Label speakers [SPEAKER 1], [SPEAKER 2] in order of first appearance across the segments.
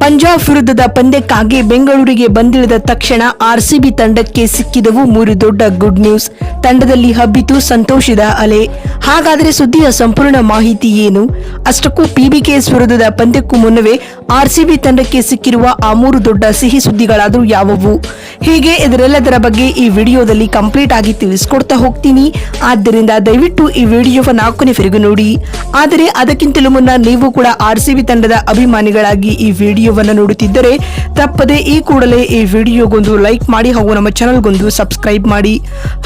[SPEAKER 1] ಪಂಜಾಬ್ ವಿರುದ್ಧದ ಪಂದ್ಯಕ್ಕಾಗಿ ಬೆಂಗಳೂರಿಗೆ ಬಂದಿಳಿದ ತಕ್ಷಣ ಆರ್ಸಿಬಿ ತಂಡಕ್ಕೆ ಸಿಕ್ಕಿದವು ಮೂರು ದೊಡ್ಡ ಗುಡ್ ನ್ಯೂಸ್. ತಂಡದಲ್ಲಿ ಹಬ್ಬಿತು ಸಂತೋಷದ ಅಲೆ. ಹಾಗಾದರೆ ಸುದ್ದಿಯ ಸಂಪೂರ್ಣ ಮಾಹಿತಿ ಏನು? ಅಷ್ಟಕ್ಕೂ ಪಿಬಿಕೆಎಸ್ ವಿರುದ್ಧದ ಪಂದ್ಯಕ್ಕೂ ಮುನ್ನವೇ ಆರ್ಸಿಬಿ ತಂಡಕ್ಕೆ ಸಿಕ್ಕಿರುವ ಆ ಮೂರು ದೊಡ್ಡ ಸಿಹಿ ಸುದ್ದಿಗಳಾದರೂ ಯಾವುವು? ಹೀಗೆ? ಇದರೆಲ್ಲದರ ಬಗ್ಗೆ ಈ ವಿಡಿಯೋದಲ್ಲಿ ಕಂಪ್ಲೀಟ್ ಆಗಿ ತಿಳಿಸ್ಕೊಡ್ತಾ ಹೋಗ್ತೀನಿ. ಆದ್ದರಿಂದ ದಯವಿಟ್ಟು ಈ ವಿಡಿಯೋವನ್ನು ಕೊನೆವರೆಗೂ ನೋಡಿ. ಆದರೆ ಅದಕ್ಕಿಂತಲೂ ಮುನ್ನ ನೀವು ಕೂಡ ಆರ್ಸಿಬಿ ತಂಡದ ಅಭಿಮಾನಿಗಳಾಗಿ ಈ ವಿಡಿಯೋವನ್ನು ನೋಡುತ್ತಿದ್ದರೆ ತಪ್ಪದೆ ಈ ಕೂಡಲೇ ಈ ವಿಡಿಯೋಗೊಂದು ಲೈಕ್ ಮಾಡಿ ಹಾಗೂ ನಮ್ಮ ಚಾನಲ್ಗೊಂದು ಸಬ್ಸ್ಕ್ರೈಬ್ ಮಾಡಿ.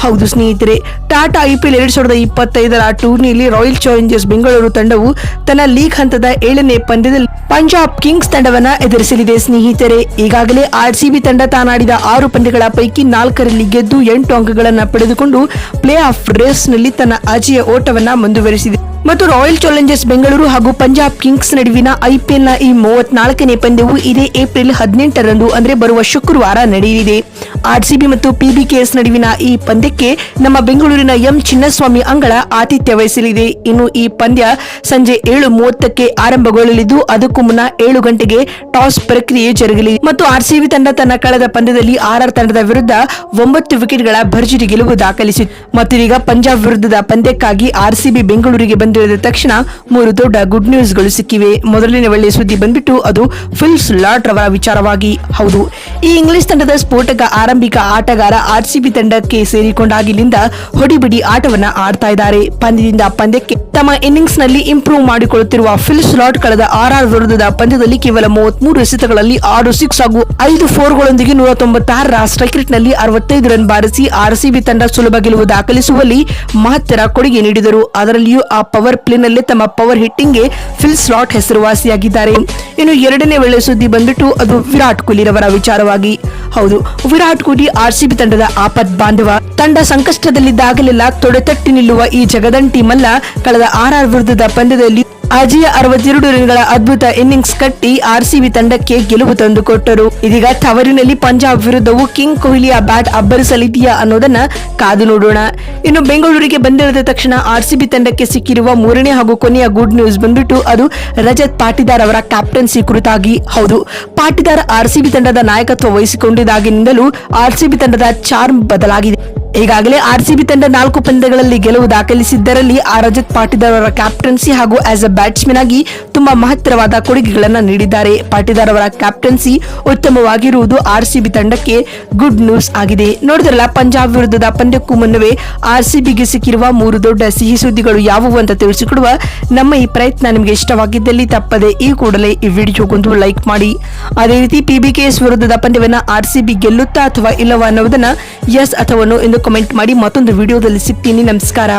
[SPEAKER 1] ಹೌದು ಸ್ನೇಹಿತರೆ, ಟಾಟಾ ಐಪಿಎಲ್ ಎರಡ್ ಸಾವಿರದ ಇಪ್ಪತ್ತೈದರ ಟೂರ್ನಿಯಲ್ಲಿ ರಾಯಲ್ ಚಾಲೆಂಜರ್ಸ್ ಬೆಂಗಳೂರು ತಂಡವು ತನ್ನ ಲೀಗ್ ಹಂತದ ಏಳನೇ ಪಂದ್ಯದಲ್ಲಿ ಪಂಜಾಬ್ ಕಿಂಗ್ಸ್ ತಂಡವನ್ನ ಎದುರಿಸಲಿದೆ. ಸ್ನೇಹಿತರೆ, ಈಗಾಗಲೇ ಆರ್ಸಿಬಿ ತಂಡ ತಾನಾಡಿದ ಆರು ಪಂದ್ಯಗಳ ಪೈಕಿ ನಾಲ್ಕರಲ್ಲಿ ಗೆದ್ದು ಎಂಟು ಅಂಕಗಳನ್ನು ಪಡೆದುಕೊಂಡು ಪ್ಲೇ ಆಫ್ ರೇಸ್ನಲ್ಲಿ ತನ್ನ ಅಜೆಯ ಓಟವನ್ನ ಮುಂದುವರೆಸಿದೆ. ಮತ್ತು ರಾಯಲ್ ಚಾಲೆಂಜರ್ಸ್ ಬೆಂಗಳೂರು ಹಾಗೂ ಪಂಜಾಬ್ ಕಿಂಗ್ಸ್ ನಡುವಿನ ಐಪಿಎಲ್ನ ಈ ಮೂವತ್ನಾಲ್ಕನೇ ಪಂದ್ಯವು ಇದೇ ಏಪ್ರಿಲ್ ಹದಿನೆಂಟರಂದು, ಅಂದ್ರೆ ಬರುವ ಶುಕ್ರವಾರ ನಡೆಯಲಿದೆ. ಆರ್ಸಿಬಿ ಮತ್ತು ಪಿಬಿಕೆಎಸ್ ನಡುವಿನ ಈ ಪಂದ್ಯಕ್ಕೆ ನಮ್ಮ ಬೆಂಗಳೂರಿನ ಎಂ ಚಿನ್ನಸ್ವಾಮಿ ಅಂಗಳ ಆತಿಥ್ಯ ವಹಿಸಲಿದೆ. ಇನ್ನು ಈ ಪಂದ್ಯ ಸಂಜೆ ಏಳು ಮೂವತ್ತಕ್ಕೆ ಆರಂಭಗೊಳ್ಳಲಿದ್ದು, ಅದಕ್ಕೂ ಮುನ್ನ ಏಳು ಗಂಟೆಗೆ ಟಾಸ್ ಪ್ರಕ್ರಿಯೆ ಜರುಗಲಿದೆ ಮತ್ತು ಆರ್ಸಿಬಿ ತಂಡ ತನ್ನ ಕಳೆದ ಪಂದ್ಯದಲ್ಲಿ ಆರ್ಆರ್ ತಂಡದ ವಿರುದ್ಧ ಒಂಬತ್ತು ವಿಕೆಟ್ಗಳ ಭರ್ಜರಿ ಗೆಲುವು ದಾಖಲಿಸಿತು ಮತ್ತೀಗ ಪಂಜಾಬ್ ವಿರುದ್ಧದ ಪಂದ್ಯಕ್ಕಾಗಿ ಆರ್ಸಿಬಿ ಬೆಂಗಳೂರಿಗೆ ಬಂದಿಳಿದ ತಕ್ಷಣ ಮೂರು ದೊಡ್ಡ ಗುಡ್ ನ್ಯೂಸ್ಗಳು ಸಿಕ್ಕಿವೆ. ಮೊದಲನೇ ಒಳ್ಳೆಯ ಸುದ್ದಿ ಬಂದ್ಬಿಟ್ಟು ಅದು ಫಿಲ್ಸ್ ಲಾಟ್ ರವರ ವಿಚಾರವಾಗಿ. ಹೌದು. ಈ ಇಂಗ್ಲಿಷ್ ತಂಡದ ಸ್ಫೋಟಕ ಆರಂಭಿಕ ಆಟಗಾರ ಆರ್ಸಿಬಿ ತಂಡಕ್ಕೆ ಸೇರಿಕೊಂಡಾಗಿನಿಂದ ಹೊಡಿಬಿಡಿ ಆಟವನ್ನ ಆಡ್ತಾ ಇದ್ದಾರೆ. ಪಂದ್ಯದಿಂದ ಪಂದ್ಯಕ್ಕೆ ತಮ್ಮ ಇನ್ನಿಂಗ್ಸ್ನಲ್ಲಿ ಇಂಪ್ರೂವ್ ಮಾಡಿಕೊಳ್ಳುತ್ತಿರುವ ಫಿಲ್ ಸ್ಲಾಟ್ ಕಳೆದ ಆರ್ಆರ್ ವಿರುದ್ಧದ ಪಂದ್ಯದಲ್ಲಿ ಕೇವಲ ಮೂವತ್ಮೂರು ಎಸೆತಗಳಲ್ಲಿ ಆರು ಸಿಕ್ಸ್ ಹಾಗೂ ಐದು ಫೋರ್ಗಳೊಂದಿಗೆ ನೂರ ತೊಂಬತ್ತಾರರ ಸ್ಟ್ರೈಕ್ನಲ್ಲಿ ಅರವತ್ತೈದು ರನ್ ಬಾರಿಸಿ ಆರ್ಸಿಬಿ ತಂಡ ಸುಲಭ ಗೆಲುವು ದಾಖಲಿಸುವಲ್ಲಿ ಮಹತ್ತರ ಕೊಡುಗೆ ನೀಡಿದರು. ಅದರಲ್ಲಿಯೂ ಆ ಪವರ್ ಪ್ಲೇನಲ್ಲೇ ತಮ್ಮ ಪವರ್ ಹಿಟ್ಟಿಂಗ್ಗೆ ಫಿಲ್ ಸ್ಲಾಟ್ ಹೆಸರುವಾಸಿಯಾಗಿದ್ದಾರೆ. ಇನ್ನು ಎರಡನೇ ವೇಳೆ ಸುದ್ದಿ ಬಂದ್ಬಿಟ್ಟು ಅದು ವಿರಾಟ್ ಕೊಹ್ಲಿ ರವರ ವಿಚಾರವಾಗಿ. ಹೌದು, ವಿರಾಟ್ ಕೊಹ್ಲಿ ಆರ್ಸಿಬಿ ತಂಡದ ಆಪತ್ ಬಾಂಧವ. ತಂಡ ಸಂಕಷ್ಟದಲ್ಲಿದ್ದಾಗಲೆಲ್ಲ ತೊಡೆತಟ್ಟಿ ನಿಲ್ಲುವ ಈ ಜಗದಂಟಿ ಮಲ್ಲ ಕಳೆದ ಆರ್ಆರ್ ವಿರುದ್ಧದ ಪಂದ್ಯದಲ್ಲಿ ಅಜಯ ಅರವತ್ತೆರಡು ರನ್ಗಳ ಅದ್ಭುತ ಇನ್ನಿಂಗ್ಸ್ ಕಟ್ಟಿ ಆರ್ಸಿಬಿ ತಂಡಕ್ಕೆ ಗೆಲುವು ತಂದುಕೊಟ್ಟರು ಇದೀಗ ತವರಿನಲ್ಲಿ ಪಂಜಾಬ್ ವಿರುದ್ಧವು ಕಿಂಗ್ ಕೊಹ್ಲಿಯ ಬ್ಯಾಟ್ ಅಬ್ಬರಿಸಲಿದೆಯಾ ಅನ್ನೋದನ್ನ ಕಾದು ನೋಡೋಣ. ಇನ್ನು ಬೆಂಗಳೂರಿಗೆ ಬಂದಿಳಿದ ತಕ್ಷಣ ಆರ್ಸಿಬಿ ತಂಡಕ್ಕೆ ಸಿಕ್ಕಿರುವ ಮೂರನೇ ಹಾಗೂ ಕೊನೆಯ ಗುಡ್ ನ್ಯೂಸ್ ಬಂದ್ಬಿಟ್ಟು ಅದು ರಜತ್ ಪಾಟಿದಾರ್ ಅವರ ಕ್ಯಾಪ್ಟನ್ಸಿ ಕುರಿತಾಗಿ. ಹೌದು, ಪಾಟಿದಾರ್ ಆರ್ಸಿಬಿ ತಂಡದ ನಾಯಕತ್ವ ವಹಿಸಿಕೊಂಡಿದ್ದಾಗಿನಿಂದಲೂ ಆರ್ಸಿಬಿ ತಂಡದ ಚಾರ್ಮ್ ಬದಲಾಗಿದೆ. ಈಗಾಗಲೇ ಆರ್ಸಿಬಿ ತಂಡ ನಾಲ್ಕು ಪಂದ್ಯಗಳಲ್ಲಿ ಗೆಲುವು ದಾಖಲಿಸಿದ್ದರಲ್ಲಿ ಆ ರಜತ್ ಪಾಟಿದಾರ್ ಅವರ ಕ್ಯಾಪ್ಟನ್ಸಿ ಹಾಗೂ ಆಸ್ ಅ ಬ್ಯಾಟ್ಸ್ಮನ್ ಆಗಿ ತುಂಬಾ ಮಹತ್ತರವಾದ ಕೊಡುಗೆಗಳನ್ನು ನೀಡಿದ್ದಾರೆ. ಪಾಟಿದಾರ್ ಅವರ ಕ್ಯಾಪ್ಟನ್ಸಿ ಉತ್ತಮವಾಗಿರುವುದು ಆರ್ಸಿಬಿ ತಂಡಕ್ಕೆ ಗುಡ್ ನ್ಯೂಸ್ ಆಗಿದೆ. ನೋಡಿದ್ರಲ್ಲ, ಪಂಜಾಬ್ ವಿರುದ್ಧದ ಪಂದ್ಯಕ್ಕೂ ಮುನ್ನವೇ ಆರ್ಸಿಬಿಗೆ ಸಿಕ್ಕಿರುವ ಮೂರು ದೊಡ್ಡ ಸಿಹಿ ಸುದ್ದಿಗಳು ಯಾವುವು ಅಂತ ತಿಳಿಸಿಕೊಡುವ ನಮ್ಮ ಈ ಪ್ರಯತ್ನ ನಿಮಗೆ ಇಷ್ಟವಾಗಿದ್ದಲ್ಲಿ ತಪ್ಪದೆ ಈ ಕೂಡಲೇ ಈ ವಿಡಿಯೋಗೊಂದು ಲೈಕ್ ಮಾಡಿ. ಅದೇ ರೀತಿ ಪಿಬಿಕೆಎಸ್ ವಿರುದ್ಧದ ಪಂದ್ಯವನ್ನ ಆರ್ಸಿಬಿ ಗೆಲ್ಲುತ್ತಾ ಅಥವಾ ಇಲ್ಲವಾ ಅನ್ನೋದನ್ನ ಎಸ್ ಅಥವಾ ಎಂದು ಕಮೆಂಟ್ ಮಾಡಿ ಮತ್ತೊಂದು ವಿಡಿಯೋದಲ್ಲಿ ಸಿಗ್ತೀನಿ. ನಮಸ್ಕಾರ.